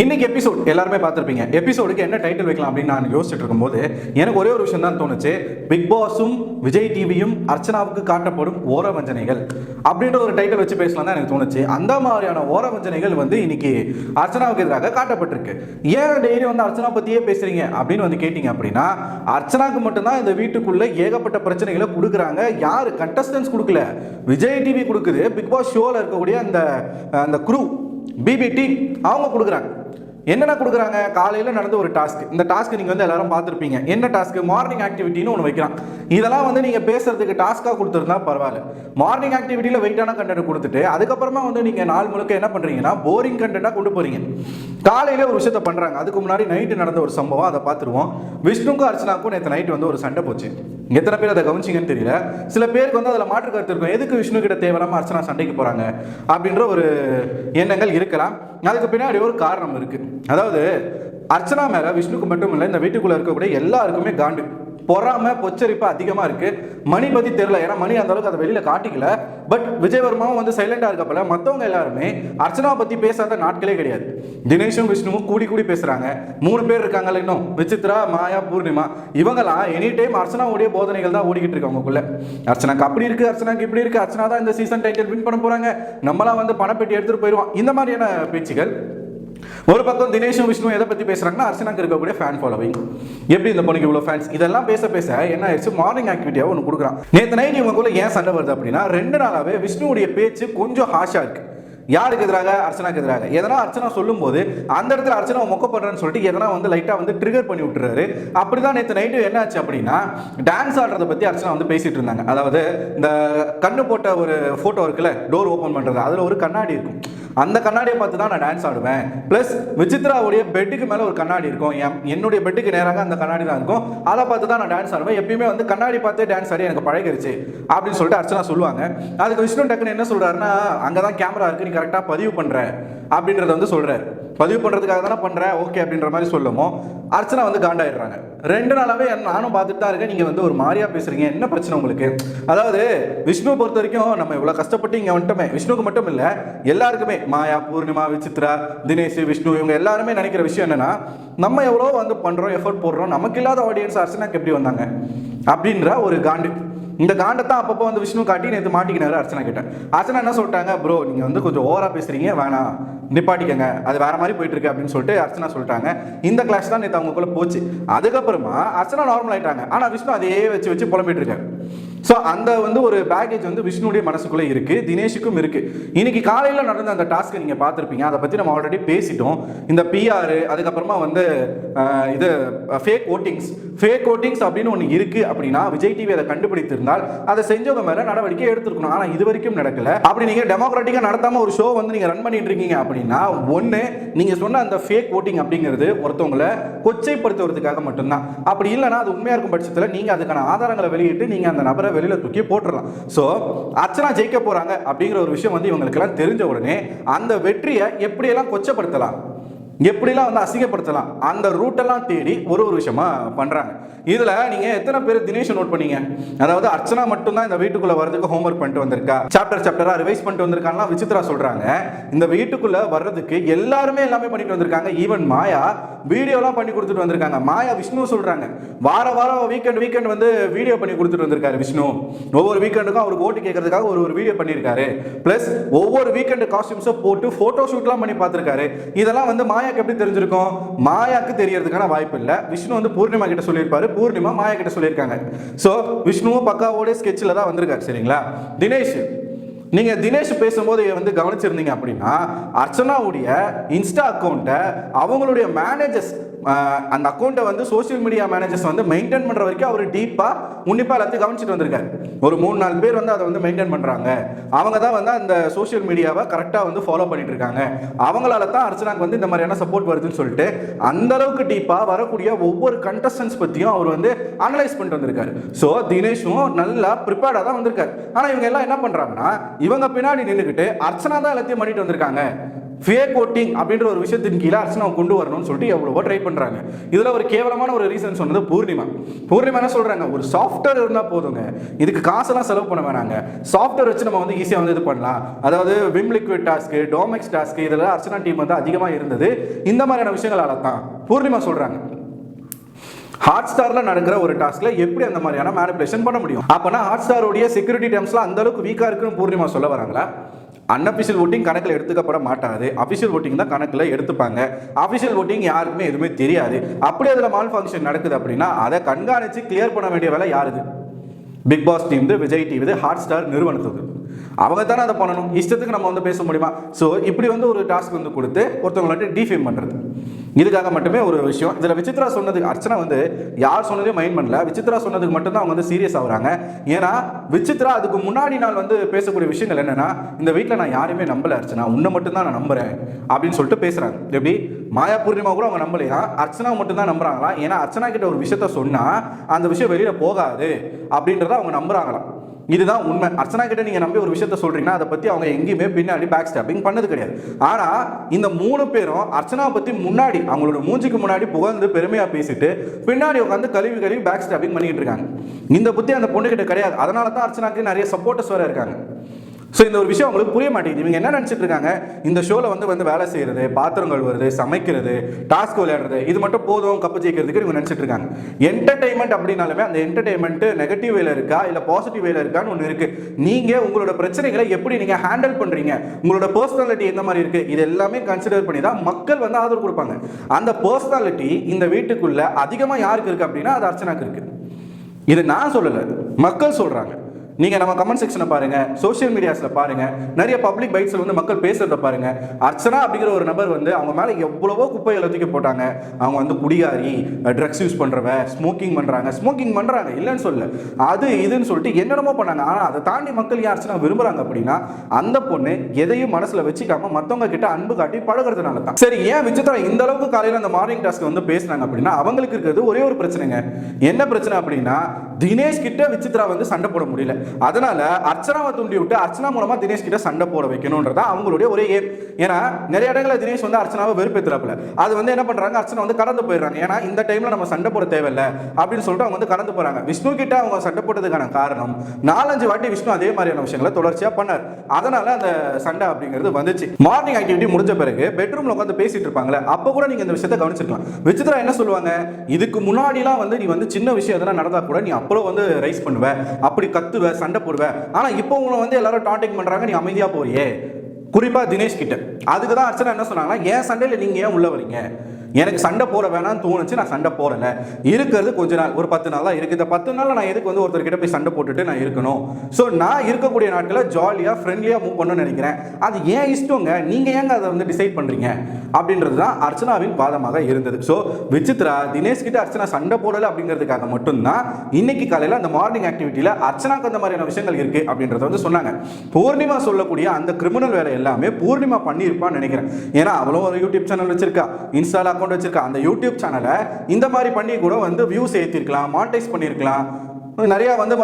இன்னைக்கு எபிசோட் எல்லாருமே பார்த்துருப்பீங்க. எபிசோடுக்கு என்ன டைட்டில் வைக்கலாம் அப்படின்னு நான் யோசிச்சுட்டு இருக்கும்போது எனக்கு ஒரே ஒரு விஷயம் தான் தோணுச்சு. பிக் பாஸும் விஜய் டிவியும் அர்ச்சனாவுக்கு காட்டப்படும் ஓர வஞ்சனைகள் அப்படின்ற ஒரு டைட்டில் வச்சு பேசலாம் தான் எனக்கு தோணுச்சு. அந்த மாதிரியான ஓர வஞ்சனைகள் வந்து இன்னைக்கு அர்ச்சனாவுக்கு எதிராக காட்டப்பட்டிருக்கு. ஏன் டெய்லி வந்து அர்ச்சனா பத்தியே பேசுறீங்க அப்படின்னு வந்து கேட்டீங்க அப்படின்னா அர்ச்சனாக்கு மட்டும்தான் இந்த வீட்டுக்குள்ள ஏகப்பட்ட பிரச்சனைகளை கொடுக்குறாங்க. யாரு? கண்டஸ்டன்ஸ் கொடுக்கல. விஜய் டிவி கொடுக்குது. பிக் பாஸ் ஷோவில் இருக்கக்கூடிய அந்த அந்த குரூ பிபிடி அவங்க கொடுக்குறாங்க. என்னென்ன கொடுக்குறாங்க? காலையில் நடந்த ஒரு டாஸ்க் இந்த டாஸ்க் நீங்கள் வந்து எல்லாரும் பார்த்துருப்பீங்க. என்ன டாஸ்க் மார்னிங் ஆக்டிவிட்டின்னு ஒன்று வைக்கிறான் இதெல்லாம் வந்து நீங்கள் பேசுறதுக்கு டாஸ்க்காக கொடுத்துருந்தா பரவாயில்ல. மார்னிங் ஆக்டிவிட்டியில் வெயிட்டான கண்டென்ட் கொடுத்துட்டு அதுக்கப்புறமா வந்து நீங்கள் நாள் முழுக்க என்ன பண்ணுறீங்கன்னா போரிங் கண்டென்ட்டாக கொண்டு போகிறீங்க காலையில் ஒரு விஷயத்த பண்ணுறாங்க அதுக்கு முன்னாடி நைட்டு நடந்த ஒரு சம்பவம் அதை பார்த்துருவோம். விஷ்ணுக்கும் அர்ச்சனாக்கும் நேற்று நைட்டு வந்து ஒரு சண்டை போச்சு. எத்தனை பேர் அதை கவனிச்சிங்கன்னு தெரியல. சில பேருக்கு வந்து அதில் மாற்று கருத்து இருக்கும். எதுக்கு விஷ்ணு கிட்ட தேவையில்லாமல் அர்ச்சனா சண்டைக்கு போகிறாங்க அப்படின்ற ஒரு எண்ணங்கள் இருக்கலாம். அதுக்கு பின்னாடி ஒரு காரணம் இருக்குது அதாவது அர்ச்சனா மேலே விஷ்ணுக்கு மட்டும் இல்லை இந்த வீட்டுக்குள்ளே இருக்கக்கூடிய எல்லாருக்குமே காண்டு. பொறாம பொச்சரிப்பு அதிகமாக இருக்குது மணி பற்றி தெரில ஏன்னா மணி அந்த அளவுக்கு அதை வெளியில் காட்டிக்கல. பட் விஜயவர்மாவும் வந்து சைலண்டாக இருக்கப்பல மற்றவங்க எல்லாருமே அர்ச்சனாவை பற்றி பேசாத நாட்களே கிடையாது. தினேஷும் விஷ்ணுவும் கூடி கூடி பேசுகிறாங்க மூணு பேர் இருக்காங்கல்ல இன்னும். விசித்ரா மாயா பூர்ணிமா. இவங்கெல்லாம் எனி டைம் அர்ச்சனாவுடைய போதனைகள் தான் ஓடிக்கிட்டு இருக்கு அவங்களுக்குள்ள அர்ச்சனாக்கு அப்படி இருக்குது அர்ச்சனாக்கு இப்படி இருக்குது அர்ச்சனா தான் இந்த சீசன் டைட்டில் வின் பண்ண போகிறாங்க நம்மளாம் வந்து பணப்பெட்டி எடுத்துகிட்டு போயிடுவோம் இந்த மாதிரியான பேச்சுகள் ஒரு பக்கம் தினேஷும் விஷ்ணு எதை பற்றி பேசுகிறாங்கன்னா அர்ச்சனாக்கு இருக்கக்கூடிய ஃபேன் ஃபாலோவிங் எப்படி இந்த பொண்ணுக்கு இவ்வளோ ஃபேன்ஸ் இதெல்லாம் பேச பேச என்ன ஆயிடுச்சு? மார்னிங் ஆக்டிவிட்டியாக ஒன்று கொடுக்குறான். நேற்று நைட் இவங்களுக்குள்ள ஏன் சண்டை வருது அப்படின்னா ரெண்டு நாளாவே விஷ்ணுவுடைய பேச்சு கொஞ்சம் ஹாஷாக இருக்குது யாருக்கு எதிராக? அர்ச்சனாக்கு எதிராக. எதனா அர்ச்சனா சொல்லும்போது அந்த இடத்துல அர்ச்சனா மொக்க சொல்லிட்டு எதனா வந்து லைட்டா வந்து ட்ரிகர் பண்ணி விட்டுறாரு. அப்படிதான் நேற்று நைட்டு என்ன ஆச்சு அப்படின்னா டான்ஸ் ஆடுறத பத்தி அர்ச்சனா வந்து பேசிட்டு இருந்தாங்க. அதாவது இந்த கண்ணு போட்ட ஒரு போட்டோ இருக்குல்ல டோர் ஓபன் பண்றது அதுல ஒரு கண்ணாடி இருக்கும். அந்த கண்ணாடியை பார்த்து தான் நான் டான்ஸ் ஆடுவேன். ப்ளஸ் விசித்ராவுடைய பெட்டுக்கு மேலே ஒரு கண்ணாடி இருக்கும். என் என்னுடைய பெட்டுக்கு நேராக அந்த கண்ணாடி தான் இருக்கும். அதை பார்த்து தான் நான் டான்ஸ் ஆடுவேன். எப்பயுமே வந்து கண்ணாடி பார்த்தே டான்ஸ் ஆடி எனக்கு பழகிருச்சு அப்படின்னு சொல்லிட்டு அர்ச்சனா சொல்லுவாங்க. அதுக்கு விஷ்ணு டக்குன்னு என்ன சொல்றாருன்னா அங்கே தான் கேமரா இருக்கு நீ கரெக்டாக பதிவு பண்ணுற அப்படின்றத வந்து சொல்றாரு. பதிவு பண்ணுறதுக்காக தானே பண்ணுறேன் ஓகே அப்படின்ற மாதிரி சொல்லுமோ? அர்ச்சனா வந்து காண்டாயிடுறாங்க. ரெண்டு நாளாவே நானும் பார்த்துட்டு தான் இருக்கேன். நீங்கள் வந்து ஒரு மாதிரியா பேசுறீங்க. என்ன பிரச்சனை உங்களுக்கு? அதாவது விஷ்ணு பொறுத்த வரைக்கும் நம்ம இவ்வளோ கஷ்டப்பட்டு இங்கே வந்துட்டோமே. விஷ்ணுக்கு மட்டும் இல்லை எல்லாருக்குமே மாயா பூர்ணிமா விசித்ரா தினேஷ் விஷ்ணு இவங்க எல்லாருமே நினைக்கிற விஷயம் என்னன்னா நம்ம எவ்வளோ வந்து பண்ணுறோம் எஃபர்ட் போடுறோம். நமக்கு இல்லாத ஆடியன்ஸ் அர்ச்சனாக்கு எப்படி வந்தாங்க? அப்படின்ற ஒரு காண்டு. இந்த காண்டத்தான் அப்பப்போ வந்து விஷ்ணு காட்டி நேற்று மாட்டிக்கினாரு அர்ச்சனா கிட்ட. அர்ச்சனா என்ன சொல்லிட்டாங்க? ப்ரோ நீங்கள் வந்து கொஞ்சம் ஓவராக பேசுறீங்க. வேணாம். நிப்பாட்டிக்கங்க. அது வேற மாதிரி போயிட்டு இருக்கு அப்படின்னு சொல்லிட்டு அர்ச்சனா சொல்லிட்டாங்க. இந்த கிளாஸ் தான் நேற்று அவங்களுக்குள்ள போச்சு. அதுக்கப்புறமா அர்ச்சனா நார்மல் ஆயிட்டாங்க. ஆனால் விஷ்ணு அதே வச்சு வச்சு புலம்பிட்டு இருக்காரு ஸோ அந்த வந்து ஒரு பேக்கேஜ் வந்து விஷ்ணுடைய மனசுக்குள்ளே இருக்கு. தினேஷுக்கும் இருக்கு. இன்னைக்கு காலையில் நடந்த அந்த டாஸ்க்கை நீங்கள் பார்த்துருப்பீங்க. அதை பற்றி நம்ம ஆல்ரெடி பேசிட்டோம். இந்த பிஆர் அதுக்கப்புறமா வந்து இது ஃபேக் ஓட்டிங்ஸ் ஃபேக் ஓட்டிங்ஸ் அப்படின்னு ஒன்று இருக்கு அப்படின்னா விஜய் டிவி அதை கண்டுபிடித்திருந்தால் அதை செஞ்சவங்க மேலே நடவடிக்கை எடுத்திருக்கணும். ஆனால் இது வரைக்கும் நடக்கல. அப்படி நீங்கள் டெமோக்ராட்டிக்காக நடத்தாம ஒரு ஷோ வந்து நீங்கள் ரன் பண்ணிட்டு இருக்கீங்க அப்படின்னா ஒன்று நீங்கள் சொன்ன அந்த ஃபேக் ஓட்டிங் அப்படிங்கிறது ஒருத்தவங்களை கொச்சைப்படுத்துவதற்காக மட்டும்தான். அப்படி இல்லைன்னா அது உண்மையாக இருக்கும் பட்சத்தில் நீங்கள் அதுக்கான ஆதாரங்களை வெளியிட்டு நீங்கள் அந்த நபரை வெளியில் தூக்கி போட்டுடலாம் ஸோ அர்ச்சனா ஜெயிக்க போகிறாங்க அப்படிங்கிற ஒரு விஷயம் வந்து இவங்களுக்கெல்லாம் தெரிஞ்ச உடனே அந்த வெற்றியை எப்படியெல்லாம் கொச்சப்படுத்தலாம்? எப்படிலாம் வந்து அசிங்கப்படுத்தலாம்? அந்த ரூட்டெல்லாம் தேடி ஒரு ஒரு விஷயமா பண்ணுறாங்க இதில் நீங்கள் எத்தனை பேர் தினேஷ் நோட் பண்ணீங்க? அதாவது அர்ச்சனா மட்டும்தான் இந்த வீட்டுக்குள்ளே வரதுக்கு ஹோம்ஒர்க் பண்ணிட்டு வந்திருக்கா? சாப்டர் சாப்டராக ரிவைஸ் பண்ணிட்டு வந்திருக்காங்கன்னா விசித்ரா சொல்கிறாங்க இந்த வீட்டுக்குள்ளே வர்றதுக்கு எல்லாருமே எல்லாமே பண்ணிட்டு வந்திருக்காங்க. ஈவன் மாயா வீடியோலாம் பண்ணி கொடுத்துட்டு வந்திருக்காங்க. மாயா விஷ்ணு சொல்கிறாங்க வார வாரம் வீக்கெண்ட் வீக்கெண்ட் வந்து வீடியோ பண்ணி கொடுத்துட்டு வந்திருக்காரு விஷ்ணு. ஒவ்வொரு வீக்கெண்டுக்கும் அவருக்கு ஓட்டு கேட்கறதுக்காக ஒரு ஒரு வீடியோ பண்ணியிருக்காரு. ப்ளஸ் ஒவ்வொரு வீக்கெண்டு காஸ்டியூம்ஸை போட்டு ஃபோட்டோ ஷூட்லாம் பண்ணி பார்த்துருக்காரு. இதெல்லாம் வந்து மாயா மாயாக்கு எப்படி தெரிஞ்சிருக்கும்? மாயாக்கு தெரியறதுக்கான வாய்ப்பு இல்லை. விஷ்ணு வந்து பூர்ணிமா கிட்ட சொல்லியிருப்பாரு. பூர்ணிமா மாயா கிட்ட சொல்லியிருக்காங்க. ஸோ விஷ்ணுவும் பக்காவோட ஸ்கெட்சில் தான் வந்திருக்காரு சரிங்களா? தினேஷ் நீங்க தினேஷ் பேசும்போது வந்து கவனிச்சிருந்தீங்க அப்படின்னா அர்ச்சனாவுடைய இன்ஸ்டா அக்கௌண்ட்டை அவங்களுடைய மேனேஜர்ஸ் அந்த அக்கௌண்ட்டை வந்து சோஷியல் மீடியா மேனேஜர்ஸ் வந்து மெயின்டைன் பண்ணுற வரைக்கும் அவர் டீப்பாக உன்னிப்பாக எல்லாத்தையும் கவனிச்சிட்டு வந்திருக்காரு. ஒரு மூணு நாலு பேர் வந்து அதை வந்து மெயின்டைன் பண்ணுறாங்க அவங்க தான் வந்து அந்த சோஷியல் மீடியாவை கரெக்டாக வந்து ஃபாலோ பண்ணிட்டு இருக்காங்க. அவங்களால தான் அர்ச்சனாக்கு வந்து இந்த மாதிரியான சப்போர்ட் வருதுன்னு சொல்லிட்டு அந்த அளவுக்கு டீப்பாக வரக்கூடிய ஒவ்வொரு கண்டஸ்டன்ஸ் பற்றியும் அவர் வந்து அனலைஸ் பண்ணிட்டு வந்திருக்காரு. ஸோ தினேஷும் நல்லா ப்ரிப்பேர்டாக தான் வந்திருக்காரு. ஆனால் இவங்க எல்லாம் என்ன பண்ணுறாங்கன்னா இவங்க பின்னாடி நின்றுக்கிட்டு அர்ச்சனா தான் எல்லாத்தையும் பண்ணிட்டு வந்திருக்காங்க. ஃபேக் ஓட்டிங் அப்படின்ற ஒரு விஷயத்தின் கீழே அர்ச்சனாவை கொண்டு வரணும்னு சொல்லிட்டு எவ்வளவோ ட்ரை பண்ணுறாங்க இதில் ஒரு கேவலமான ஒரு ரீசன் சொன்னது பூர்ணிமா. பூர்ணிமா என்ன சொல்கிறாங்க ஒரு சாஃப்ட்வேர் இருந்தால் போதுங்க. இதுக்கு காசெல்லாம் செலவு பண்ண வேணாங்க. சாஃப்ட்வேர் வச்சு நம்ம வந்து ஈஸியாக வந்து இது பண்ணலாம். அதாவது Vim liquid task Domex task இதெல்லாம் அர்ச்சனா டீம் வந்து அதிகமாக இருந்தது. இந்த மாதிரியான விஷயங்களால தான் பூர்ணிமா சொல்கிறாங்க ஹாட் ஸ்டாரில் நடக்கிற ஒரு டாஸ்க்ல எப்படி அந்த மாதிரியான மேனிபுலேஷன் பண்ண முடியும்? அப்போனா ஹாட் ஸ்டாரோடைய செக்யூரிட்டி டேர்ம்ஸ்ல அந்த அளவுக்கு வீக்கா இருக்குன்னு பூர்ணிமா சொல்ல வராங்களா? அன்அபிஷியல் ஓட்டிங் கணக்கில் எடுத்துக்கப்பட மாட்டாது. அபிஷியல் ஓட்டிங் தான் கணக்கில் எடுத்துப்பாங்க. அபிஷியல் ஓட்டிங் யாருக்குமே எதுவுமே தெரியாது. அப்படி அதில் மால் ஃபங்க்ஷன் நடக்குது அப்படின்னா அதை கண்காணித்து கிளியர் பண்ண வேண்டிய வேலை யாருது? Bigg Boss team Vijay TV Hotstar நிறுவனத்துக்கு. அவங்க தானே அதை பண்ணணும்? இஷ்டத்துக்கு நம்ம வந்து பேச முடியுமா? ஸோ இப்படி வந்து ஒரு டாஸ்க் வந்து கொடுத்து ஒருத்தவங்கள்ட்ட டிஃபேம் பண்ணுறது இதுக்காக மட்டுமே ஒரு விஷயம். இதில் விசித்ரா சொன்னதுக்கு அர்ச்சனா வந்து யார் சொன்னதையும் மைண்ட் பண்ணல. விசித்ரா சொன்னதுக்கு மட்டும்தான் அவங்க வந்து சீரியஸ் ஆகுறாங்க. ஏன்னா விசித்ரா அதுக்கு முன்னாடி நாள் வந்து பேசக்கூடிய விஷயங்கள் என்னென்னா இந்த வீட்டில் நான் யாரையுமே நம்பலை அர்ச்சனா. உன்னை மட்டும்தான் நான் நம்புகிறேன் அப்படின்னு சொல்லிட்டு பேசுகிறாங்க எப்படி? மாயா பூர்ணிமா கூட அவங்க நம்பலையா? அர்ச்சனா மட்டும்தான் நம்புறாங்களாம் ஏன்னா அர்ச்சனா கிட்ட ஒரு விஷயத்த சொன்னால் அந்த விஷயம் வெளியில் போகாது அப்படின்றத அவங்க நம்புறாங்களாம். இதுதான் உண்மை. அர்ச்சனா கிட்ட நீங்க நம்பி ஒரு விஷயத்த சொல்றீங்கன்னா அதை பத்தி அவங்க எங்கேயுமே பின்னாடி பேக் ஸ்டாப்பிங் பண்ணது கிடையாது. ஆனா இந்த மூணு பேரும் அர்ச்சனாவை பத்தி முன்னாடி அவங்களோட மூஞ்சிக்கு முன்னாடி புகழ்ந்து பெருமையா பேசிட்டு பின்னாடி உட்காந்து கழுவி கழுவி பேக் ஸ்டாப்பிங் பண்ணிட்டு இருக்காங்க. இந்த புத்தி அந்த பொண்ணு கிட்ட கிடையாது. அதனால தான் அர்ச்சனாக்கு நிறைய சப்போர்ட்டர்ஸ் வர இருக்காங்க. ஸோ இந்த ஒரு விஷயம் அவங்களுக்கு புரிய மாட்டேங்குது. இவங்க என்ன நினச்சிட்டு இருக்காங்க? இந்த ஷோவில் வந்து வந்து வேலை செய்கிறது பாத்திரம் கழுவுறது சமைக்கிறது டாஸ்க் விளையாடுறது இது மட்டும் போதும் கப்பு ஜெயிக்கிறதுக்கு இவங்க நினச்சிட்டு இருக்காங்க. என்டர்டைன்மெண்ட் அப்படின்னாலுமே அந்த என்டர்டைன்மெண்ட் நெகட்டிவ் வேல இருக்கா? இல்லை பாசிட்டிவ் வேல இருக்கான்னு ஒன்று இருக்குது நீங்கள் உங்களோட பிரச்சனைகளை எப்படி நீங்கள் ஹேண்டில் பண்ணுறீங்க உங்களோட பர்சனாலிட்டி எந்த மாதிரி இருக்குது இது எல்லாமே கன்சிடர் பண்ணி தான் மக்கள் வந்து ஆதரவு கொடுப்பாங்க. அந்த பர்சனாலிட்டி இந்த வீட்டுக்குள்ளே அதிகமாக யாருக்கு இருக்குது அப்படின்னா அது அர்ச்சனாக்கு இருக்குது இது நான் சொல்லலை. மக்கள் சொல்கிறாங்க நீங்க நம்ம கமெண்ட் செக்ஷனை பாருங்க சோஷியல் மீடியாஸ்ல பாருங்க நிறைய பப்ளிக் பைட்ஸ்ல வந்து மக்கள் பேசுறத பாருங்க. அர்ச்சனா அப்படிங்கிற ஒரு நபர் வந்து அவங்க மேல எவ்வளவோ குப்பைகளை தூக்கி போட்டாங்க. அவங்க வந்து குடிகாரி ட்ரக்ஸ் யூஸ் பண்றவ ஸ்மோக்கிங் பண்றாங்க. ஸ்மோக்கிங் பண்றாங்க இல்லைன்னு சொல்ல அது இதுன்னு சொல்லிட்டு என்னென்னமோ பண்ணாங்க. ஆனா அதை தாண்டி மக்கள் ஏன் அர்ச்சனா விரும்புறாங்க அப்படின்னா அந்த பொண்ணு எதையும் மனசுல வச்சுக்காம மத்தவங்க கிட்ட அன்பு காட்டி பழகுறதுனால தான். சரி ஏன் விசித்ரா இந்த அளவுக்கு காலையில அந்த மார்னிங் டாஸ்க் வந்து பேசுனாங்க அப்படின்னா அவங்களுக்கு இருக்கிறது ஒரே ஒரு பிரச்சனைங்க. என்ன பிரச்சனை அப்படின்னா தினேஷ் கிட்ட விசித்ரா வந்து சண்டை போட முடியல. அதனால அர்ச்சனாவை தூண்டி விட்டு அர்ச்சனா மூலமா தினேஷ் கிட்ட சண்டை போட வைக்கணும்ன்றதா அவங்களுடைய ஒரே ஏன்னா நிறைய இடங்களில் தினேஷ் வந்து அர்ச்சனாவை வெறுப்பேற்றுறாப்புல அது வந்து என்ன பண்ணுறாங்க அர்ச்சனா வந்து கடந்து போயிடுறாங்க. ஏன்னா இந்த டைமில் நம்ம சண்டை போட தேவையில்ல அப்படின்னு சொல்லிட்டு அவங்க வந்து கடந்து போகிறாங்க விஷ்ணு கிட்ட அவங்க சண்டை போட்டதுக்கான காரணம் நாலஞ்சு வாட்டி விஷ்ணு அதே மாதிரியான விஷயங்களை தொடர்ச்சியாக பண்ணார். அதனால அந்த சண்டை அப்படிங்கிறது வந்துச்சு. மார்னிங் ஆக்டிவிட்டி முடிஞ்ச பிறகு பெட்ரூமில் உட்காந்து பேசிட்டு இருப்பாங்களே அப்போ கூட நீங்கள் இந்த விஷயத்தை கவனிச்சிருக்கலாம். விசித்ரா என்ன சொல்லுவாங்க? இதுக்கு முன்னாடிலாம் வந்து நீ வந்து சின்ன விஷயம் எதனா நடந்தால் கூட நீ அப்போ வந்து ரைஸ் பண்ணுவ. அப்படி கத்துவ சண்டை போடுவ. ஆனால் இப்போ உங்களை வந்து எல்லாரும் டாண்டிங் பண்ணுறாங்க நீ அமைதியாக போறியே. குறிப்பாக தினேஷ் கிட்ட அதுக்கு தான் அர்ச்சனா என்ன சொன்னாங்கன்னா ஏன் சண்டையில் நீங்கள் ஏன் உள்ளே வரீங்க? எனக்கு சண்டை போட வேணாம்னு தோணுச்சு நான் சண்டை போடல. இருக்கிறது கொஞ்ச நாள் ஒரு பத்து நாள் தான் இருக்கு. இந்த பத்து நாள் நான் எதுக்கு வந்து ஒருத்தர் கிட்ட போய் சண்டை போட்டுட்டு நான் இருக்கணும்? ஸோ நான் இருக்கக்கூடிய நாட்களில் ஜாலியாக ஃப்ரெண்ட்லியாக மூவ் பண்ணணும்னு நினைக்கிறேன். அது ஏன் இஷ்டங்க? நீங்க ஏங்க அதை வந்து டிசைட் பண்றீங்க? அப்படின்றது தான் அர்ச்சனாவின் வாதமாக இருந்தது. ஸோ விசித்ரா தினேஷ் கிட்ட அர்ச்சனா சண்டை போடலை அப்படிங்கிறதுக்காக மட்டும்தான் இன்னைக்கு காலையில் அந்த மார்னிங் ஆக்டிவிட்டியில் அர்ச்சனாக்கு அந்த மாதிரியான விஷயங்கள் இருக்கு அப்படின்றத வந்து சொன்னாங்க. பூர்ணிமா சொல்லக்கூடிய அந்த கிரிமினல் வேலை எல்லாமே பூர்ணிமா பண்ணியிருப்பான்னு நினைக்கிறேன். ஏன்னா அவளும் ஒரு யூடியூப் சேனல் வச்சிருக்கா. இன்ஸ்டால அக்கௌண்ட் வச்சிருக்க. அந்த யூடியூப் சேனலை இந்த மாதிரி பண்ணி கூட வந்து வியூஸ் ஏற்றிருக்கலாம் மானிட்டைஸ் பண்ணியிருக்கலாம் நிறைய வந்து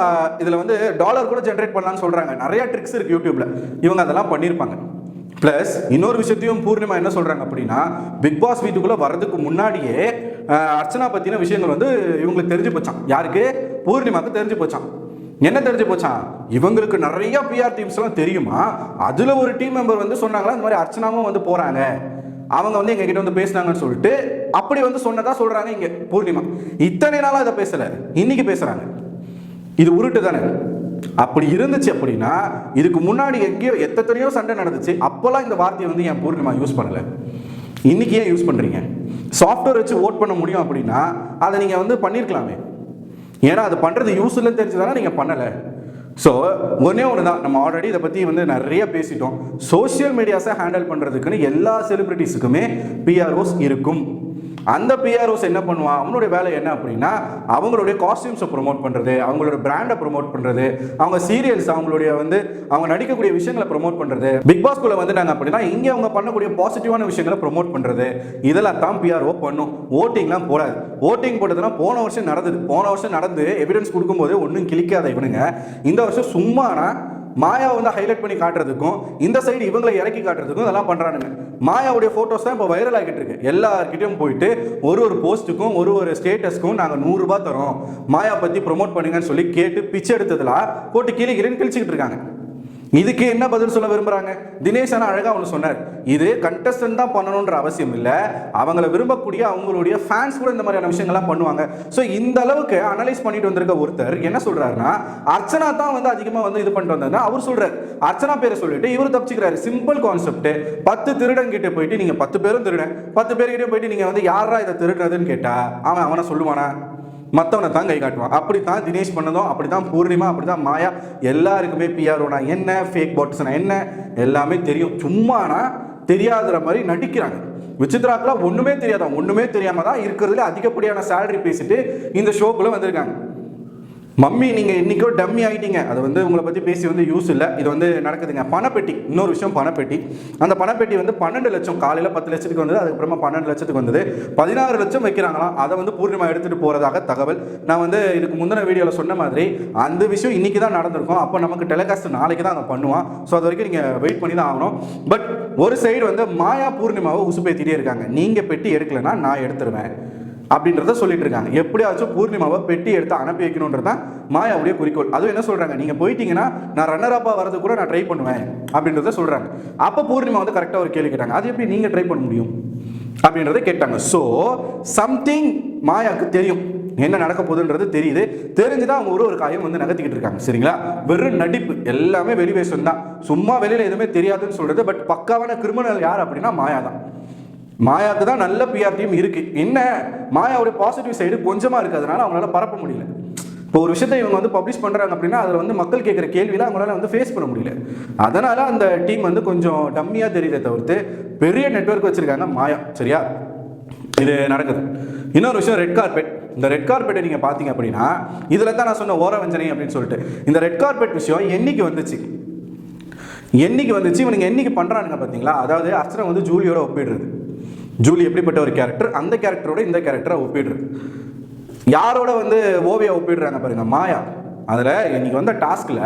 இதில் வந்து டாலர் கூட ஜென்ரேட் பண்ணலாம்னு சொல்கிறாங்க நிறைய ட்ரிக்ஸ் இருக்குது யூடியூப்பில் இவங்க அதெல்லாம் பண்ணியிருப்பாங்க ப்ளஸ் இன்னொரு விஷயத்தையும் பூர்ணிமா என்ன சொல்கிறாங்க அப்படின்னா பிக் பாஸ் வீட்டுக்குள்ளே வரதுக்கு முன்னாடியே அர்ச்சனா பற்றின விஷயங்கள் வந்து இவங்களுக்கு தெரிஞ்சு போச்சான் யாருக்கு? பூர்ணிமாவுக்கு தெரிஞ்சு போச்சான் என்ன தெரிஞ்சு போச்சான் இவங்களுக்கு நிறைய பிஆர் டீம்ஸ்லாம் எல்லாம் தெரியுமா? அதில் ஒரு டீம் மெம்பர் வந்து சொன்னாங்களா இந்த மாதிரி அர்ச்சனாவும் வந்து போகிறாங்க அவங்க வந்து எங்க கிட்ட வந்து பேசுனாங்கன்னு சொல்லிட்டு அப்படி வந்து சொன்னதா சொல்றாங்க இங்க பூர்ணிமா. இத்தனை நாளா இதை பேசல. இன்னைக்கு பேசுறாங்க. இது உருட்டு தானே? அப்படி இருந்துச்சு அப்படின்னா இதுக்கு முன்னாடி எங்கேயோ எத்தனையோ சண்டை நடந்துச்சு. அப்போல்லாம் இந்த வார்த்தையை வந்து என் பூர்ணிமா யூஸ் பண்ணல? இன்னைக்கு ஏன் யூஸ் பண்றீங்க? சாஃப்ட்வேர் வச்சு ஓட் பண்ண முடியும் அப்படின்னா அதை நீங்க வந்து பண்ணியிருக்கலாமே ஏன்னா அது பண்றது யூஸ் இல்லைன்னு தெரிஞ்சுதானே நீங்க பண்ணலை. ஸோ ஒன்றே ஒன்று தான் நம்ம ஆல்ரெடி இதை பற்றி வந்து நிறைய பேசிட்டோம். சோஷியல் மீடியாஸை ஹேண்டில் பண்ணுறதுக்குன்னு எல்லா செலிபிரிட்டிஸுக்குமே பிஆர்ஓஸ் இருக்கும். அந்த பிஆர்ஓஸ் என்ன பண்ணுவான் அவனுடைய வேலை என்ன அப்படின்னா அவங்களுடைய காஸ்டியூம்ஸை ப்ரொமோட் பண்ணுறது அவங்களோட பிராண்டை ப்ரொமோட் பண்ணுறது அவங்க சீரியல்ஸ் அவங்களுடைய வந்து அவங்க நடிக்கக்கூடிய விஷயங்களை ப்ரொமோட் பண்ணுறது பிக் பாஸ்குள்ள வந்து நாங்கள் அப்படின்னா இங்கே அவங்க பண்ணக்கூடிய பாசிட்டிவான விஷயங்களை ப்ரொமோட் பண்ணுறது இதெல்லாம் தான் பிஆர்ஓ பண்ணும். ஓட்டிங்லாம் போடாது. ஓட்டிங் போட்டதுன்னா போன வருஷம் நடந்தது. போன வருஷம் நடந்து எவிடன்ஸ் கொடுக்கும்போது ஒன்றும் கிளிக்காத இவனுங்க. இந்த வருஷம் சும்மானா மாயாவை வந்து ஹைலைட் பண்ணி காட்டுறதுக்கும் இந்த சைடு இவங்களை இறக்கி காட்டுறதுக்கும் இதெல்லாம் பண்ணுறானுங்க மாயாவுடைய ஃபோட்டோஸ் தான் இப்போ வைரல் ஆகிட்டு இருக்கு. எல்லார்கிட்டையும் போயிட்டு ஒரு ஒரு போஸ்ட்டுக்கும் ஒரு ஒரு ஸ்டேட்டஸ்க்கும் நாங்கள் நூறுரூபா தரோம். மாயா பற்றி ப்ரொமோட் பண்ணுங்கன்னு சொல்லி கேட்டு பிச்சை எடுத்ததுல போட்டு கீழே கிளின்னு கழிச்சிக்கிட்டு இருக்காங்க. இதுக்கு என்ன பதில் சொல்ல விரும்புறாங்க? தினேஷ் ஆனால் அழகா ஒன்று சொன்னார். இது கண்டஸ்டன்ட் தான் பண்ணணுன்ற அவசியம் இல்லை. அவங்கள விரும்பக்கூடிய அவங்களுடைய ஃபேன்ஸ் கூட இந்த மாதிரியான விஷயங்கள்லாம் பண்ணுவாங்க. ஸோ இந்த அளவுக்கு அனலைஸ் பண்ணிட்டு வந்திருக்க ஒருத்தர் என்ன சொல்றாருன்னா அர்ச்சனா தான் வந்து அதிகமாக வந்து இது பண்ணிட்டு வந்தாருன்னா அவர் சொல்றாரு. அர்ச்சனா பேரை சொல்லிட்டு இவர் தப்பிச்சுக்கிறாரு. சிம்பிள் கான்செப்ட் பத்து திருடன் கிட்ட போயிட்டு நீங்கள் பத்து பேரும் திருடன். பத்து பேர்கிட்ட போயிட்டு நீங்கள் வந்து யாரா இதை திருடுறதுன்னு கேட்டால் அவன் அவனை சொல்லுவானா? மற்றவனை தான் கை காட்டுவான் அப்படி தான் தினேஷ் பண்ணதும் அப்படி தான் பூர்ணிமா அப்படி தான் மாயா எல்லாருக்குமே பிஆர்ஓனா என்ன ஃபேக் பாட்ஸ்னா என்ன எல்லாமே தெரியும். சும்மானா தெரியாதுற மாதிரி நடிக்கிறாங்க. விசித்ராக்கெல்லாம் ஒன்றுமே தெரியாதான் ஒன்றுமே தெரியாமல் தான் இருக்கிறதுல அதிகப்படியான சேலரி பேசிட்டு இந்த ஷோக்குள்ளே வந்திருக்காங்க. மம்மி நீங்க இன்னைக்கோ டம்மி ஆயிட்டீங்க. அது வந்து உங்களை பத்தி பேசி வந்து யூஸ் இல்லை. இது வந்து நடக்குதுங்க. பணப்பெட்டி. இன்னொரு விஷயம் பணப்பெட்டி. அந்த பணப்பெட்டி வந்து பன்னெண்டு லட்சம் காலையில பத்து லட்சத்துக்கு வந்தது அதுக்கப்புறமா பன்னெண்டு லட்சத்துக்கு வந்தது. பதினாறு லட்சம் வைக்கிறாங்களாம் அதை வந்து பூர்ணிமா எடுத்துட்டு போறதாக தகவல். நான் வந்து இதுக்கு முந்தின வீடியோவில் சொன்ன மாதிரி அந்த விஷயம் இன்னைக்கு தான் நடந்திருக்கும். அப்போ நமக்கு டெலிகாஸ்ட் நாளைக்கு தான் அதை பண்ணுவான். ஸோ அது வரைக்கும் நீங்க வெயிட் பண்ணி தான் ஆகணும். பட் ஒரு சைடு வந்து மாயா பூர்ணிமாவை உசுப்பேத்திட்டே இருக்காங்க. நீங்க பெட்டி எடுக்கலைன்னா நான் எடுத்துருவேன். அப்படின்றத சொல்லிட்டு இருக்காங்க. எப்படியாச்சும் பூர்ணிமாவை பெட்டி எடுத்து அனுப்பி வைக்கணுன்றது தான் மாயாவுடைய குறிக்கோள். அதுவும் என்ன சொல்றாங்க? நீங்க போயிட்டீங்கன்னா நான் ரன்னர் அப்பா வரது கூட நான் ட்ரை பண்ணுவேன் அப்படின்றத சொல்றாங்க. அப்ப பூர்ணிமா வந்து கரெக்டா ஒரு கேள்வி கேட்டாங்க. அது எப்படி நீங்க ட்ரை பண்ண முடியும்? அப்படின்றத கேட்டாங்க. ஸோ சம்திங் மாயாவுக்கு தெரியும். என்ன நடக்க போகுதுன்றது தெரியுது. தெரிஞ்சுதான் அவங்க ஒரு ஒரு காயம் வந்து நகர்த்திக்கிட்டு இருக்காங்க. சரிங்களா? வெறும் நடிப்பு. எல்லாமே வெளிவேஷம் தான் சும்மா வெளியில எதுவுமே தெரியாதுன்னு சொல்றது பட் பக்காவான கிரிமினல் யார் அப்படின்னா மாயா தான் மாயாவுக்கு தான் நல்ல பிஆர் டீம் இருக்கு. என்ன? மாயாவுடைய பாசிட்டிவ் சைடு கொஞ்சமா இருக்கிறதுனால அவங்களால பரப்ப முடியல. இப்போ ஒரு விஷயத்தை இவங்க வந்து பப்ளிஷ் பண்ணுறாங்க அப்படின்னா அதில் வந்து மக்கள் கேட்குற கேள்வியில் அவங்களால வந்து ஃபேஸ் பண்ண முடியல. அதனால அந்த டீம் வந்து கொஞ்சம் டம்மியாக தெரியுதே தவிர்த்து பெரிய நெட்வொர்க் வச்சிருக்காங்க மாயா. சரியா? இது நடக்குது. இன்னொரு விஷயம் ரெட் கார்பெட் இந்த ரெட் கார்பெட்டை நீங்கள் பார்த்தீங்க அப்படின்னா இதில் தான் நான் சொன்ன ஓர வஞ்சனை அப்படின்னு சொல்லிட்டு. இந்த ரெட் கார்பெட் விஷயம் என்னைக்கு வந்துச்சு? என்னைக்கு வந்துச்சு? இவனுங்க என்னைக்கு பண்ணுறானுங்க பார்த்தீங்களா? அதாவது அர்ச்சனை வந்து ஜூலியோட ஒப்பிடுறது. ஜூலி எப்படிப்பட்ட ஒரு கேரக்டர் அந்த கேரக்டரோட இந்த கேரக்டரை ஒப்பிடுறது. யாரோட வந்து ஓவியா ஒப்பிடுறாங்க பாருங்க மாயா. அதில் இன்னைக்கு வந்த டாஸ்கில்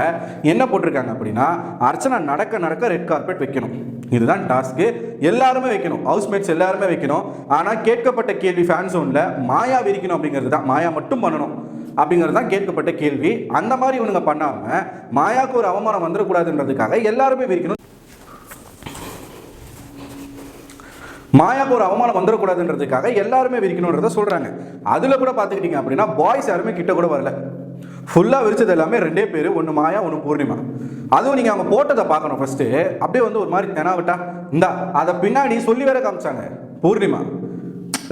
என்ன போட்டிருக்காங்க அப்படின்னா அர்ச்சனா நடக்க நடக்க ரெட் கார்பெட் வைக்கணும். இதுதான் டாஸ்க்கு எல்லாருமே வைக்கணும். ஹவுஸ்மேட்ஸ் எல்லாருமே வைக்கணும். ஆனால் கேட்கப்பட்ட கேள்வி ஃபேன் ஜோனில் மாயா விரிக்கணும் அப்படிங்கிறது தான். மாயா மட்டும் பண்ணணும் அப்படிங்கிறது தான் கேட்கப்பட்ட கேள்வி. அந்த மாதிரி இவனுங்க பண்ணாமல் மாயாவுக்கு ஒரு அவமானம் வந்துடக்கூடாதுன்றதுக்காக எல்லாருமே விரிக்கணும். மாயாவுக்கு ஒரு அவமானம் வந்துடக்கூடாதுன்றதுக்காக எல்லாருமே விரிக்கணுன்றத சொல்கிறாங்க அதில் கூட பார்த்துக்கிட்டிங்க அப்படின்னா பாய்ஸ் யாருமே கிட்ட கூட வரல. ஃபுல்லாக விரிச்சது எல்லாமே ரெண்டே பேர் ஒன்று மாயா ஒன்று பூர்ணிமா. அதுவும் நீங்கள் அவங்க போட்டதை பார்க்கணும் ஃபர்ஸ்ட்டு அப்படியே வந்து ஒரு மாதிரி தெனாவிட்டா இந்தா அதை பின்னாடி சொல்லி வேற காமிச்சாங்க பூர்ணிமா.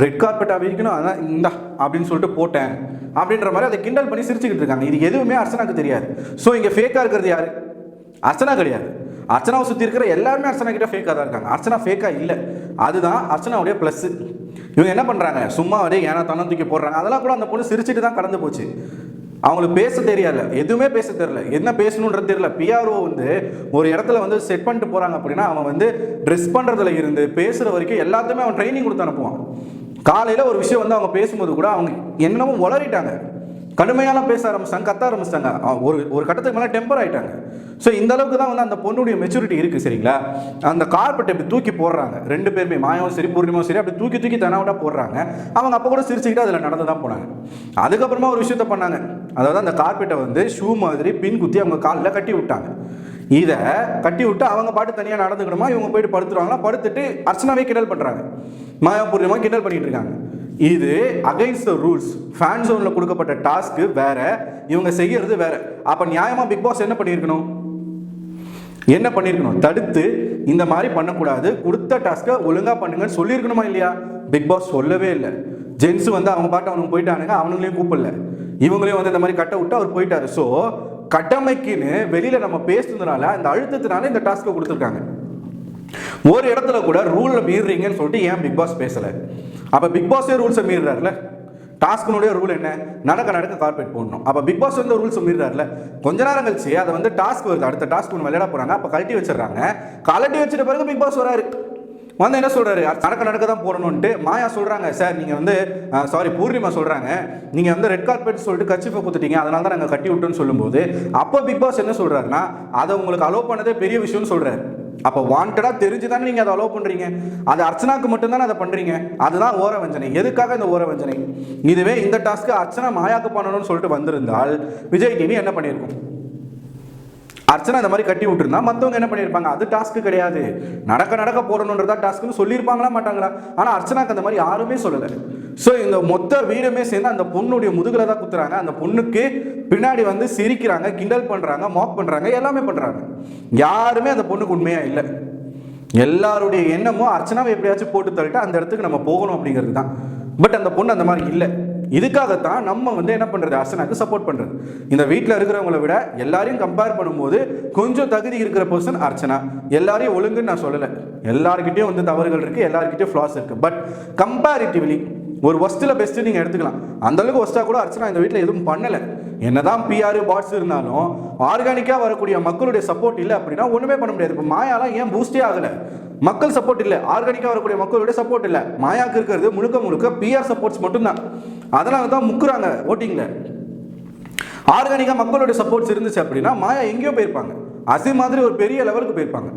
ரெட் கார்பெட்டாக விரிக்கணும் அதான் இந்தா அப்படின்னு சொல்லிட்டு போட்டேன். அப்படின்ற மாதிரி அதை கிண்டல் பண்ணி சிரிச்சுக்கிட்டு இருக்காங்க. இது எதுவுமே அர்ச்சனாக்கு தெரியாது. ஸோ இங்கே ஃபேக்காக இருக்கிறது யார்? அர்ச்சனா கிடையாது. அர்ச்சனாவை சுற்றி இருக்கிற எல்லாருமே அர்ச்சனா கிட்ட ஃபேக்காக தான் இருக்காங்க. அர்ச்சனா ஃபேக்காக இல்லை. அதுதான் அர்ச்சனாவுடைய ப்ளஸ்ஸு இவங்க என்ன பண்ணுறாங்க சும்மா அப்படியே ஏன்னா தனம் தூக்கி போடுறாங்க. அதெல்லாம் கூட அந்த பொண்ணு சிரிச்சிட்டு தான் கடந்து போச்சு. அவங்களுக்கு பேச தெரியல எதுவுமே பேச தெரியல. என்ன பேசணுன்றது தெரியல. பிஆர்ஓ வந்து ஒரு இடத்துல வந்து செட் பண்ணிட்டு போகிறாங்க அப்படின்னா அவன் வந்து ட்ரெஸ் பண்ணுறதுல இருந்து பேசுகிற வரைக்கும் எல்லாத்தையுமே அவன் ட்ரைனிங் கொடுத்து அனுப்புவான். காலையில் ஒரு விஷயம் வந்து அவங்க பேசும்போது கூட அவங்க என்னமோ உளறிட்டாங்க. கடுமையாலாம் பேச ஆரம்பிச்சாங்க கத்த ஆரம்பிச்சிட்டாங்க. ஒரு ஒரு கட்டத்துக்கு மேலே டெம்பர் ஆகிட்டாங்க ஸோ இந்த அளவுக்கு தான் வந்து அந்த பொண்ணுடைய மெச்சூரிட்டி இருக்குது சரிங்களா? அந்த கார்பெட் இப்படி தூக்கி போடுறாங்க. ரெண்டு பேருமே மாயாவும் சரி பூர்ணிமாவும் சரி அப்படி தூக்கி தூக்கி தனாவிட்டா போடுறாங்க. அவங்க அப்போ கூட சிரிச்சுக்கிட்டு அதில் நடந்து தான் போனாங்க. அதுக்கப்புறமா ஒரு விஷயத்த பண்ணாங்க. அதாவது அந்த கார்பெட்டை வந்து ஷூ மாதிரி பின் குத்தி அவங்க காலில் கட்டி விட்டாங்க. இதை கட்டி விட்டு அவங்க பாட்டு தனியாக நடந்துக்கணுமா? இவங்க போயிட்டு படுத்துருவாங்களா? படுத்துட்டு அர்ச்சனாவே கிண்டல் பண்ணுறாங்க மாயா பூர்ணிமா கிண்டல் பண்ணிட்டு இருக்காங்க. இது அகைன்ஸ்ட் த ரூல்ஸ் ஃபேன் ஜோனில் கொடுக்கப்பட்ட டாஸ்க்கு வேற இவங்க செய்யறது வேற. அப்போ நியாயமாக பிக் பாஸ் என்ன பண்ணியிருக்கணும்? என்ன பண்ணியிருக்கணும்? தடுத்து இந்த மாதிரி பண்ணக்கூடாது. கொடுத்த டாஸ்க்கை ஒழுங்காக பண்ணுங்கன்னு சொல்லியிருக்கணுமா இல்லையா? பிக் பாஸ் சொல்லவே இல்லை. ஜென்ஸ் வந்து அவங்க பாட்டு அவனுக்கு போயிட்டானுங்க அவனுங்களையும் கூப்பிடல. இவங்களையும் வந்து இந்த மாதிரி கட்ட விட்டு அவர் போயிட்டாரு. ஸோ கடமைக்குன்னு வெளியில் நம்ம பேசுனதுனால அந்த அழுத்தத்தினால இந்த டாஸ்க்கை கொடுத்துருக்காங்க. ஒரு இடத்துல கூட ரூலில் மீறுறீங்கன்னு சொல்லிட்டு ஏன் பிக் பாஸ் பேசலை? அப்போ பிக் பாஸே ரூல்ஸை மீறுறாருல டாஸ்கினுடைய ரூல் என்ன? நடக்க நடக்க கார்பரேட் போடணும். அப்போ பிக் பாஸ் வந்து ரூல்ஸ் மீறாருல கொஞ்ச நேரம் கழிச்சு அதை வந்து டாஸ்க் வருது. அடுத்த டாஸ்க் ஒன்று விளையாட போகிறாங்க அப்போ கழட்டி வச்சிடறாங்க. கழட்டி வச்சிட்ட பிறகு பிக் பாஸ் வராரு. வந்து என்ன சொல்கிறாரு நடக்க நடக்க தான் போடணும்ட்டு மாயா சொல்கிறாங்க சார் நீங்கள் வந்து சாரி பூர்ணிமா சொல்கிறாங்க நீங்கள் வந்து ரெட் கார்பெட் சொல்லிட்டு கட்சிப்பை கொடுத்துட்டீங்க அதனால தான் நாங்கள் கட்டி விட்டோம்னு சொல்லும்போது அப்போ பிக் பாஸ் என்ன சொல்கிறாருன்னா அதை உங்களுக்கு அலோவ் பண்ணதே பெரிய விஷயம்னு சொல்கிறாரு அப்போ வாண்டடாக தெரிஞ்சு தானே நீங்கள் அதை அலோவ் பண்ணுறீங்க அது அர்ச்சனாக்கு மட்டும்தானே அதை பண்ணுறீங்க அதுதான் ஓர வஞ்சனை எதுக்காக இந்த ஓர வஞ்சனை இதுவே இந்த டாஸ்க்கு அர்ச்சனா மாயாக்கு பண்ணணும்னு சொல்லிட்டு வந்திருந்தால் விஜய் டிவி என்ன பண்ணியிருக்கும்? அர்ச்சனா இந்த மாதிரி கட்டி விட்டுருந்தா மற்றவங்க என்ன பண்ணியிருப்பாங்க? அது டாஸ்க்கு கிடையாது. நடக்க நடக்க போடணுன்றதா டாஸ்க்குன்னு சொல்லியிருப்பாங்களா மாட்டாங்களா? ஆனால் அர்ச்சனாக்கு அந்த மாதிரி யாருமே சொல்லலை. ஸோ இந்த மொத்த வீடுமே சேர்ந்து அந்த பொண்ணுடைய முதுகில் தான் குத்துறாங்க. அந்த பொண்ணுக்கு பின்னாடி வந்து சிரிக்கிறாங்க கிண்டல் பண்ணுறாங்க மாக் பண்ணுறாங்க எல்லாமே பண்ணுறாங்க யாருமே அந்த பொண்ணுக்கு உண்மையாக இல்லை. எல்லாருடைய எண்ணமும் அர்ச்சனாவை எப்படியாச்சும் போட்டு தள்ளிட்டு அந்த இடத்துக்கு நம்ம போகணும் அப்படிங்கிறது தான். பட் அந்த பொண்ணு அந்த மாதிரி இல்லை. இதுக்காகத்தான் நம்ம வந்து என்ன பண்ணுறது அர்ச்சனாக்கு சப்போர்ட் பண்ணுறது இந்த வீட்டில் இருக்கிறவங்கள விட எல்லாரையும் கம்பேர் பண்ணும்போது கொஞ்சம் தகுதி இருக்கிற பர்சன் அர்ச்சனா. எல்லாரையும் ஒழுங்குன்னு நான் சொல்லலை. எல்லாருக்கிட்டையும் வந்து தவறுகள் இருக்குது எல்லாருக்கிட்டையும் ஃப்ளாஸ் இருக்குது பட் கம்பேரிட்டிவ்லி ஒரு ஒஸ்ட்டில் பெஸ்ட்டு நீங்கள் எடுத்துக்கலாம். அந்த அளவுக்கு ஒஸ்ட்டாக கூட அர்ச்சனா இந்த வீட்டில் எதுவும் பண்ணலை. என்னதான் பிஆர் பாட்ஸ் இருந்தாலும் ஆர்கானிக்காக வரக்கூடிய மக்களுடைய சப்போர்ட் இல்லை அப்படின்னா ஒன்றுமே பண்ண முடியாது. இப்போ மாயாலாம் ஏன் பூஸ்டே ஆகலை? மக்கள் சப்போர்ட் இல்லை. ஆர்கானிக்காக வரக்கூடிய மக்களுடைய சப்போர்ட் இல்லை. மாயாக்கு இருக்கிறது முழுக்க முழுக்க பிஆர் சப்போர்ட்ஸ் மட்டும்தான். அதனால தான் முக்குறாங்க ஓட்டிங்கில் ஆர்கானிக்காக மக்களுடைய சப்போர்ட்ஸ் இருந்துச்சு அப்படின்னா மாயா எங்கேயோ போயிருப்பாங்க. அசி மாதிரி ஒரு பெரிய லெவலுக்கு போயிருப்பாங்க.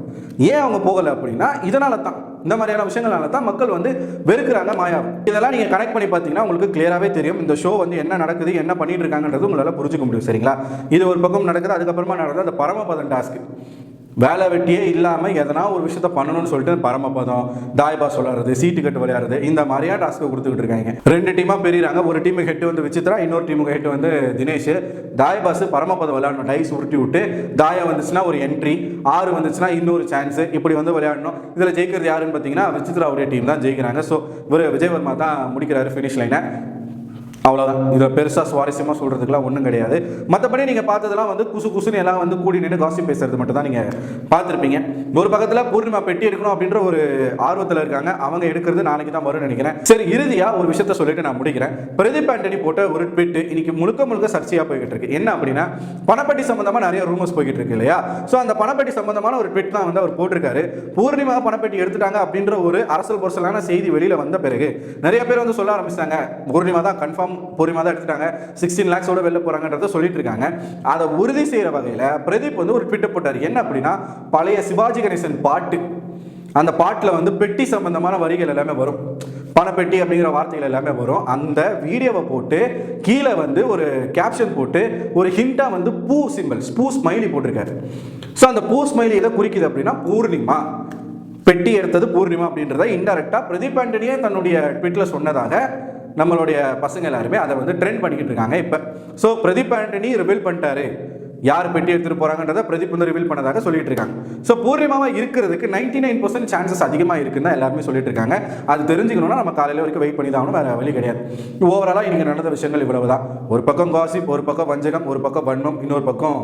ஏன் அவங்க போகலை அப்படின்னா இதனால தான் இந்த மாதிரியான விஷயங்களால தான் மக்கள் வந்து வெறுக்கிறாங்க மாயா. இதெல்லாம் நீங்கள் கனெக்ட் பண்ணி பார்த்தீங்கன்னா உங்களுக்கு கிளியராகவே தெரியும். இந்த ஷோ வந்து என்ன நடக்குது என்ன பண்ணிட்டு இருக்காங்கன்றது உங்களால் புரிஞ்சுக்க முடியும் சரிங்களா? இது ஒரு பக்கம் நடக்குது அதுக்கப்புறமா நடக்குது அந்த பரமபதன் டாஸ்க்கு வேலை வெட்டியே இல்லாமல் எதனா ஒரு விஷயத்த பண்ணணும்னு சொல்லிட்டு பரமபதம் தாய்பா சொல்லுறது சீட்டு கட்டு விளையாடுறது இந்த மாதிரியா டாஸ்க்கு கொடுத்துக்கிட்டு இருக்காங்க. ரெண்டு டீமாக பெரியறாங்க. ஒரு டீமுக்கு ஹெட் வந்து விசித்ரா இன்னொரு டீமுக்கு ஹெட் வந்து தினேஷ். தாய்பாஸ் பரமபதம் விளையாடணும். டைஸ் உருட்டி விட்டு தாயம் வந்துச்சுன்னா ஒரு என்ட்ரி ஆறு வந்துச்சுன்னா இன்னொரு சான்ஸ் இப்படி வந்து விளையாடணும். இதில் ஜெயிக்கிறது யாருன்னு பார்த்தீங்கன்னா விசித்ராவுடைய டீம் தான் ஜெயிக்கிறாங்க. ஸோ இவர் விஜயவர்மா தான் முடிக்கிறாரு ஃபினிஷ் லைனை அவ்வளோதான் இதை பெருசாக சுவாரஸ்யமாக சொல்கிறதுக்குலாம் ஒன்றும் கிடையாது. மற்றபடி நீங்கள் பார்த்ததெல்லாம் வந்து குசு குசுன்னு எல்லாம் வந்து கூடி நின்று காசி பேசுறது மட்டும் தான் நீங்கள் பார்த்துருப்பீங்க. ஒரு பக்கத்தில் பூர்ணிமா பெட்டி எடுக்கணும் அப்படின்ற ஒரு ஆர்வத்தில் இருக்காங்க. அவங்க எடுக்கிறது நாளைக்கு தான் வரும்னு நினைக்கிறேன். சரி இறுதியாக ஒரு விஷயத்த சொல்லிட்டு நான் முடிக்கிறேன். பிரதீப் ஆண்டனி போட்ட ஒரு ட்விட் இன்னைக்கு முழுக்க முழுக்க சர்ச்சையாக போய்கிட்டு இருக்கு. என்ன அப்படின்னா பணப்பட்டி சம்பந்தமாக நிறைய ரூமர்ஸ் போய்கிட்டு இருக்கு இல்லையா? ஸோ அந்த பணப்பட்டி சம்பந்தமான ஒரு ட்விட் தான் வந்து அவர் போட்டிருக்காரு. பூர்ணிமா பணப்பட்டி எடுத்துட்டாங்க அப்படின்ற ஒரு அரசல் பொருசலான செய்தி வெளியில் வந்த பிறகு நிறைய பேர் வந்து சொல்ல ஆரம்பிச்சிட்டாங்க. பூர்ணிமா தான் கன்ஃபார்ம் பொறுமையாக தான் எடுத்துட்டாங்க. சிக்ஸ்டீன் லேக்ஸோட வெளில போகிறாங்கன்றத சொல்லிட்டு இருக்காங்க அதை உறுதி செய்கிற வகையில் பிரதீப் வந்து ஒரு ட்விட்டர் போட்டார். என்ன அப்படின்னா பழைய சிவாஜி கணேசன் பாட்டு. அந்த பாட்டில் வந்து பெட்டி சம்பந்தமான வரிகள் எல்லாமே வரும். பணப்பெட்டி அப்படிங்கிற வார்த்தைகள் எல்லாமே வரும். அந்த வீடியோவை போட்டு கீழே வந்து ஒரு கேப்ஷன் போட்டு ஒரு ஹிண்டாக வந்து பூ சிம்பிள்ஸ் பூ ஸ்மைலி போட்டிருக்காரு. ஸோ அந்த பூ ஸ்மைலி எதை குறிக்குது அப்படின்னா பூர்ணிமா. பெட்டி எடுத்தது பூர்ணிமா அப்படின்றத இன்டெரக்டாக பிரதீப் ஆண்டனியே தன்னுடைய ட்விட்டில் சொன்னதாக நம்மளுடைய பசங்க எல்லாருமே அதை வந்து ட்ரெண்ட் பண்ணிக்கிட்டு இருக்காங்க இப்போ. ஸோ பிரதீப் ஆண்டனி ரிவீல் பண்ணிட்டாரு. யார் பெட்டி எடுத்துகிட்டு போகிறாங்கன்றத பிரதீப் வந்து ரிவீல் பண்ணதாக சொல்லிட்டு இருக்காங்க. ஸோ பூர்ணிமாவாக இருக்கிறதுக்கு நைன்டி நைன் பர்சன்ட் சான்சஸ் அதிகமாக இருக்குன்னு தான் எல்லாருமே சொல்லிட்டு இருக்காங்க. அது தெரிஞ்சுக்கணும்னா நம்ம காலையில் வரைக்கும் வெயிட் பண்ணி தான் ஆகணும் வேறு வழி கிடையாது. ஓவராலாக இன்றைக்கி நடந்த விஷயங்கள் இவ்வளவு தான் ஒரு பக்கம் காசிப் ஒரு பக்கம் வஞ்சகம் ஒரு பக்கம் வன்மம் இன்னொரு பக்கம்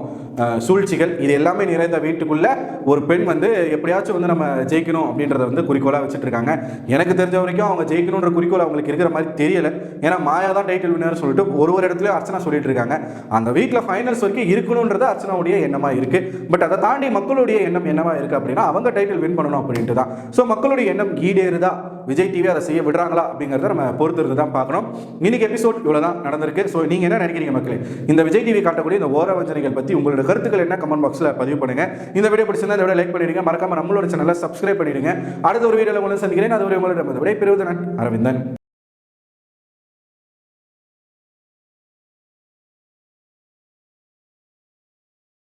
சூழ்ச்சிகள். இது எல்லாமே நிறைந்த வீட்டுக்குள்ள ஒரு பெண் வந்து எப்படியாச்சும் வந்து நம்ம ஜெயிக்கணும் அப்படின்றத வந்து குறிக்கோளாக வச்சுட்டு இருக்காங்க. எனக்கு தெரிஞ்ச வரைக்கும் அவங்க ஜெயிக்கணுன்ற குறிக்கோள் அவங்களுக்கு இருக்கிற மாதிரி தெரியல. ஏன்னா மாயா தான் டைட்டில் வின்னர் சொல்லிட்டு ஒரு ஒரு இடத்துலயும் அர்ச்சனா சொல்லிட்டு இருக்காங்க. அந்த வீட்டில் ஃபைனல்ஸ் வரைக்கும் இருக்கணுன்றது அர்ச்சனாவுடைய எண்ணமாக இருக்குது பட் அதை தாண்டி மக்களுடைய எண்ணம் என்னவாக இருக்குது அப்படின்னா அவங்க டைட்டில் வின் பண்ணணும் அப்படின்ட்டு தான். ஸோ மக்களுடைய எண்ணம் ஈடேறுதா? விஜய் டிவி அதை செய்ய விடுறாங்களா அப்படிங்கிறத நம்ம பொறுத்திருந்து தான் பார்க்கணும். இன்னைக்கு எபிசோட் இவ்வளோ தான் நடந்திருக்கு. ஸோ நீங்கள் என்ன நினைக்கிறீங்க மக்களே? இந்த விஜய் டிவி காட்டக்கூடிய இந்த ஓர வஞ்சனைகள் பற்றி உங்களோட கருத்துக்கள் என்ன? கமெண்ட் பாக்ஸில் பதிவு பண்ணுங்க. இந்த வீடியோ பிடிச்சிருந்தா இந்த லைக் பண்ணிடுங்க. மறக்காம நம்மளோட சேனலை சப்ஸ்கிரைப் பண்ணிடுங்க. அடுத்த ஒரு வீடியோவில் உங்களை சந்திக்கிறேன். அது ஒரு உங்களோட விடை பெறுவது நான் அரவிந்தன்.